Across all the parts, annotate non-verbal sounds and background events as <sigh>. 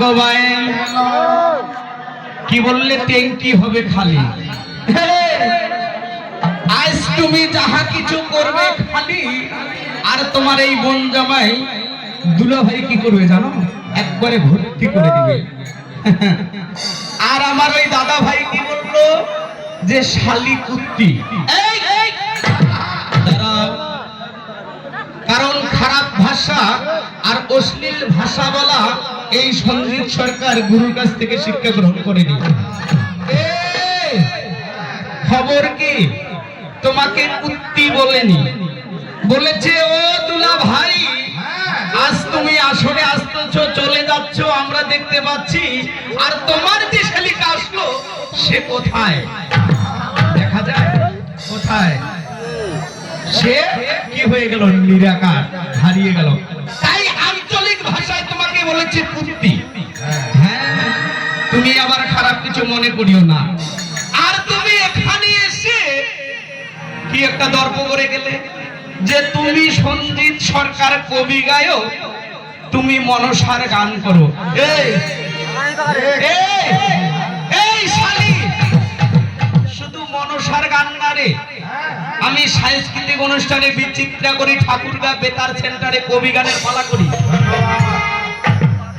ভাই। কি বললে ট্যাঙ্কি হবে খালি। আজ তুমি যাহা কিছু করবে খালি আর তোমার এই বোন জামাই দুলা ভাই কি করবে জানো? একবারে ভর্তি করে দিবে। আর আমার ওই দাদা ভাই কি বলল? যে শালি কুত্তি। কারণ খারাপ ভাষা আর অশ্লীল ভাষা বলা এই সঞ্জিত সরকার গুরুর কাছ থেকে শিক্ষা গ্রহণ করেনি। খবর কি? তোমাকে উত্তি বলেনি। বলেছে, ও দুলা ভাই, আজ তুমি আসরে আসতেছ, চলে যাচ্ছ, আমরা দেখতে পাচ্ছি, আর তোমার যে শালিকা আসলো, সে কোথায়? দেখা যায়, কোথায়? সে কি হয়ে গেল? নিরাকার, হারিয়ে গেল। মনে করিও না। আর তুমি এখানে এসে কি একটা দর্প করে গেলে? যে তুমি সঞ্জিত সরকার কবি গায়ক, তুমি মনসার গান করো। শুধু মনসার গান না রে। আমি সাংস্কৃতিক অনুষ্ঠানে বিচিত্রা করি ঠাকুর গা বেতার সেন্টারে কবি গানের পালা করি।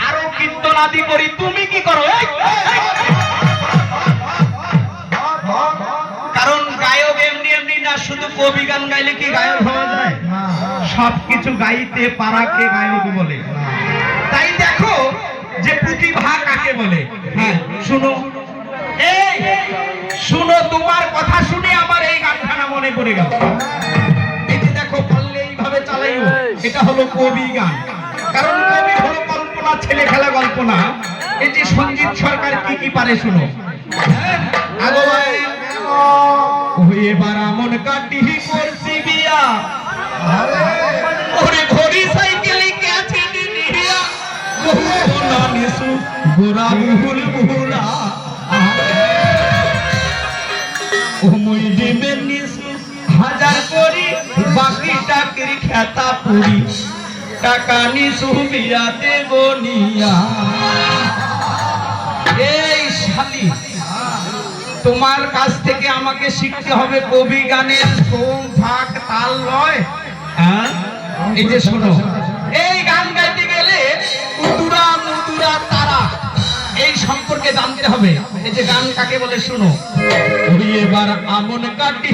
আরও কীর্তন আদি করি, তুমি কি করো? না, শুধু কবি গান গাইলে কি গায়ক হওয়া যায়? সবকিছু গাইতে পারাকে গায়ক বলে। তাই দেখো যে প্রতিভা কাকে বলে? হ্যাঁ শুনো। শুনো, তোমার কথা শুনে আমার এই গানখানা মনে পড়ে গেল। যে দেখো, পারলে এইভাবে চালাইও। এটা হলো কবি গান। কারণ কবি হলো কল্পনা, ছেলে খেলা কল্পনা এই যে সঞ্জিত সরকার কি কি পারে, শুনো। হ্যাঁ? এবার আমন কাটি করছি বিয়া। ওরে ঘড়ি সাইকেলে গেছে নিয়া বহু না নিসু গোরা বহুল বহুলা ও মই দেবে নিসু হাজার করি বাকি টাকের খেতা পুরি। টাকা নিসু বিয়াতে গনিয়া তোমার কাছ থেকে আমাকে শিখতে হবে কবি গানের সোম ফাঁক তাল, লয়। হ্যাঁ? এই যে শোনো। এই গান গাইতে গেলে উদুরা মুদুরা তারা, এই সম্পর্কে জানতে হবে। এই যে গান কাকে বলে শোনো? এবার আমন কাটি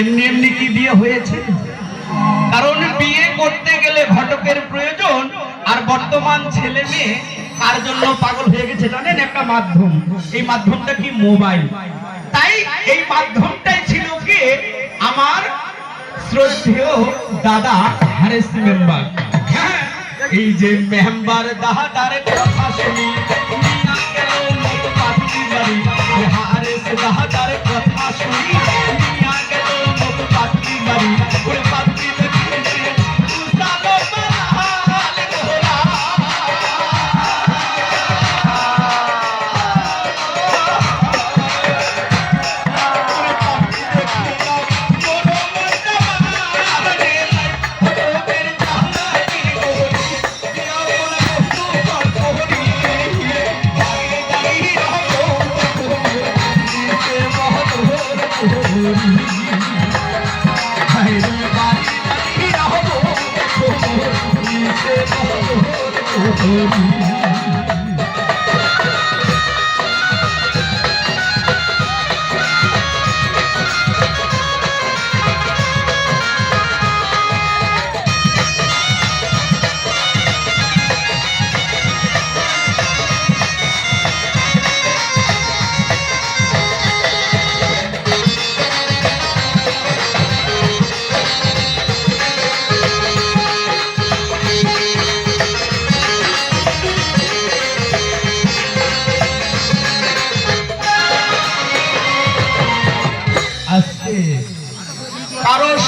এমনি এমনি কি বিয়ে হয়েছে? কারণ বিয়ে করতে গেলে ঘটকের প্রয়োজন, আর বর্তমান ছেলে মেয়ে কার জন্য পাগল হয়ে গেছে জানেন? একটা মাধ্যম। এই মাধ্যমটা কি? মোবাইল। তাই এই মাধ্যমটাই ছিল কি? আমার শ্রদ্ধেয় দাদা হ্যারেস মেম্বার। হ্যাঁ এই যে মেম্বার দাদার কথা শুনি। Oh,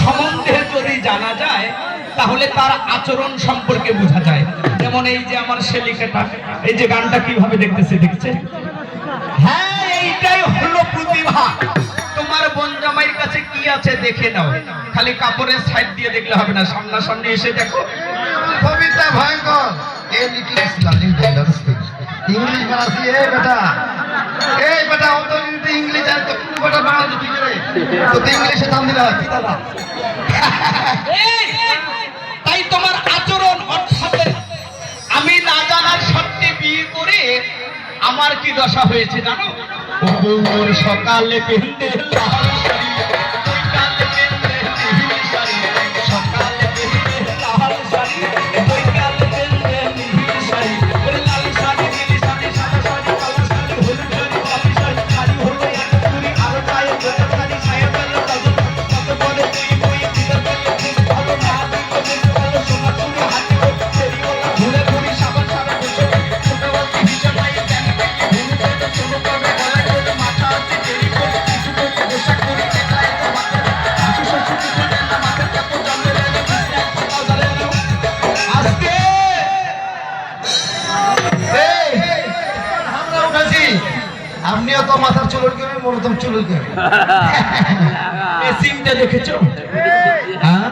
সম্বন্ধে যদি জানা যায়, তাহলে তার আচরণ সম্পর্কে বোঝা যায়। যেমন এই যে আমার শেলিকাটা, এই যে গানটা কীভাবে দেখতেছে, দেখছে? হ্যাঁ এইটাই হলো প্রতিভা। তোমার বোন জামাইয়ের কাছে কি আছে দেখে নাও। খালি কাপড়ের সাইড দিয়ে দেখলে হবে না, সামনাসামনি এসে দেখো। কবিতা ভয়ঙ্কর। ইংলিশ বানাসি এ বেটা। এই বেটা ও যদি ইংলিশ আর তো কোন বেটা বাংলা ঠিক রে তো ইংলিশে নাম দিলা কি দাদা তাই তোমার আচরণ অর্থাৎ আমি না জানার সত্যি বিয়ে করে আমার কি দশা হয়েছে জানো? সকালে পেন্দে আপনিও তো মাথার চুলুর করে মরতম চুলুর করে <laughs> এই সিমটা দেখেছ? হ্যাঁ?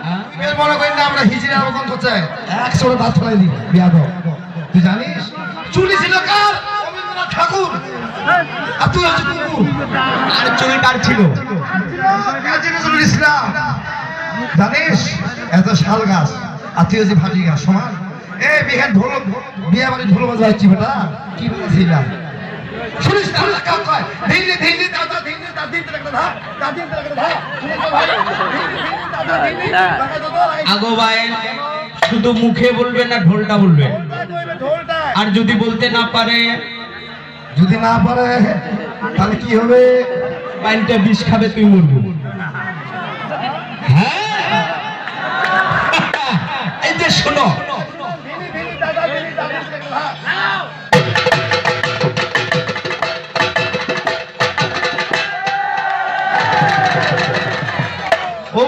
মনে করেন না আমরা হিজড়ার মতন করছে একশো দাঁত ফেলাই দিই বিয়াদ তুই জানিস? চুলি ছিল কার? রবীন্দ্রনাথ ঠাকুর। আর তুই হচ্ছে কুকুর। আর চুল কার ছিল? কাজী ইসলাম। জানিস? এত শাল গাছ। আর তুই হচ্ছে ভাটি গাছ সমান। এই বিহার ঢোল বিয়ে বাড়ি ঢোল বাজাচ্ছি বেটা। কি বলেছিলাম শুনিস না কাম কয় ধিন্দি ধিন্দি দাদা ধিন্দি দাদা ধিন্দি লাগা ধা দাদা ধিন্দি লাগা ধা শুনিস ভাই ধিন্দি ধিন্দি দাদা ধিন্দি লাগা ধা আগো ভাই শুধু মুখে বলবে না ঢোলটা বলবে আর যদি বলতে না পারে যদি না পারে তাহলে কি হবে পাইনটা বিষ খাবে তুই মরবো হ্যাঁ এই যে শোনো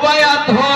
বায়াত হো